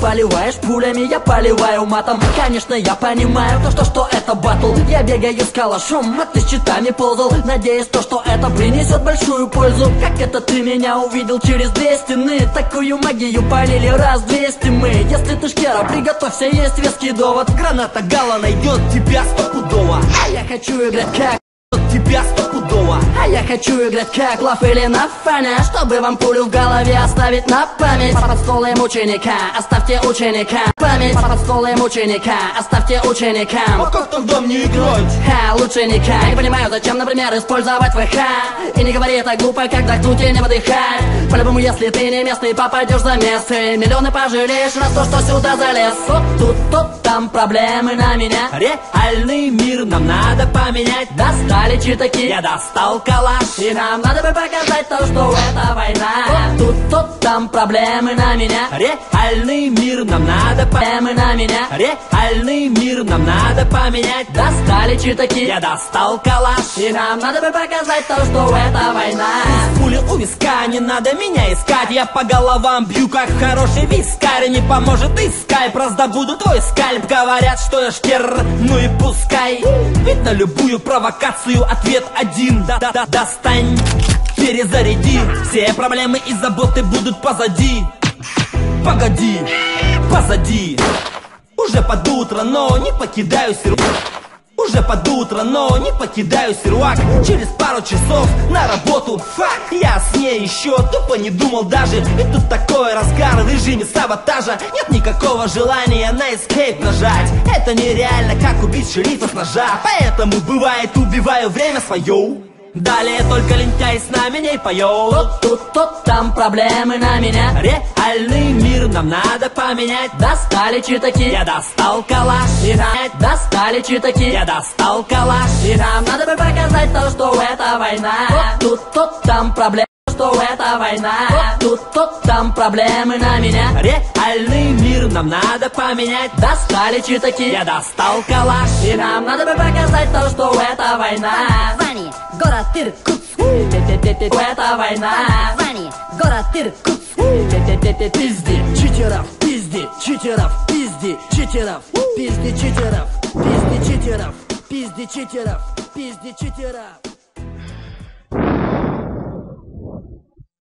поливаешь пулями, я поливаю матом. Конечно, я понимаю то, что, что это батл. Я бегаю с калашом, а ты с щитами ползал. Надеюсь, то, что это принесет большую пользу. Как это ты меня увидел через две стены? Такую магию полили раз двести мы. Если ты шкера, приготовься, есть веский довод. Граната Гала найдет тебя стопудово я хочу играть как Тебя стопудово А я хочу играть как лав или на фане Чтобы вам пулю в голове оставить на память. Под столом ученика, оставьте ученика. Память. Под столом ученика, оставьте ученикам А как там дом не играть? Ха, лучше никак Я не понимаю, зачем, например, использовать ВХ. И не говори так глупо, как вдохнуть и не выдыхать По-любому, если ты не местный, попадешь за место. Миллионы пожалеешь на то, что сюда залез. Вот тут, тут, там проблемы на меня. Реальный мир нам надо поменять. Достали читаки, Я достал калаш и нам надо бы показать то, что это война тут, тут, там проблемы на меня. Реальный мир нам надо Проблемы на меня. Реальный мир нам надо поменять. Достали читаки, Я достал калаш. И нам надо бы показать то, что это война. Пули у виска, не надо меня искать. Я по головам бью, как хороший вискарь. Не поможет и скайп, раздобуду твой скальп. Говорят, что я шкер, ну и пускай. Ведь на любую провокацию ответ один. Да -да -да Достань, перезаряди. Все проблемы и заботы будут позади. Погоди, позади. Уже под утро, но не покидаю сервак уже под утро, но не покидаю сервак Через пару часов на работу. Фак, я с ней еще тупо не думал даже. Ведь тут такой разгар в режиме саботажа. Нет никакого желания на escape нажать. Это нереально, как убить шерифа с ножа. Поэтому бывает убиваю время свое Далее только лентяй с нами не поет. Тут, тут, тут, там проблемы на меня. Реальный мир нам надо поменять. Достали читаки, Я достал калаш. И нам достали читаки Я достал калаш. И нам надо бы показать то, что это война. Вот тут, тут, там проблемы что это война. Тут, тут, там проблемы на меня. Реальный мир нам надо поменять. Достали читаки, Я достал калаш. И нам надо бы показать то, что это война Иркутск. Это война город Иркутск. Пизди, читеров, пизди, читеров, пизди, читеров, пизди, читеров, пизди, читеров, пизди, читеров, пизди, читеров.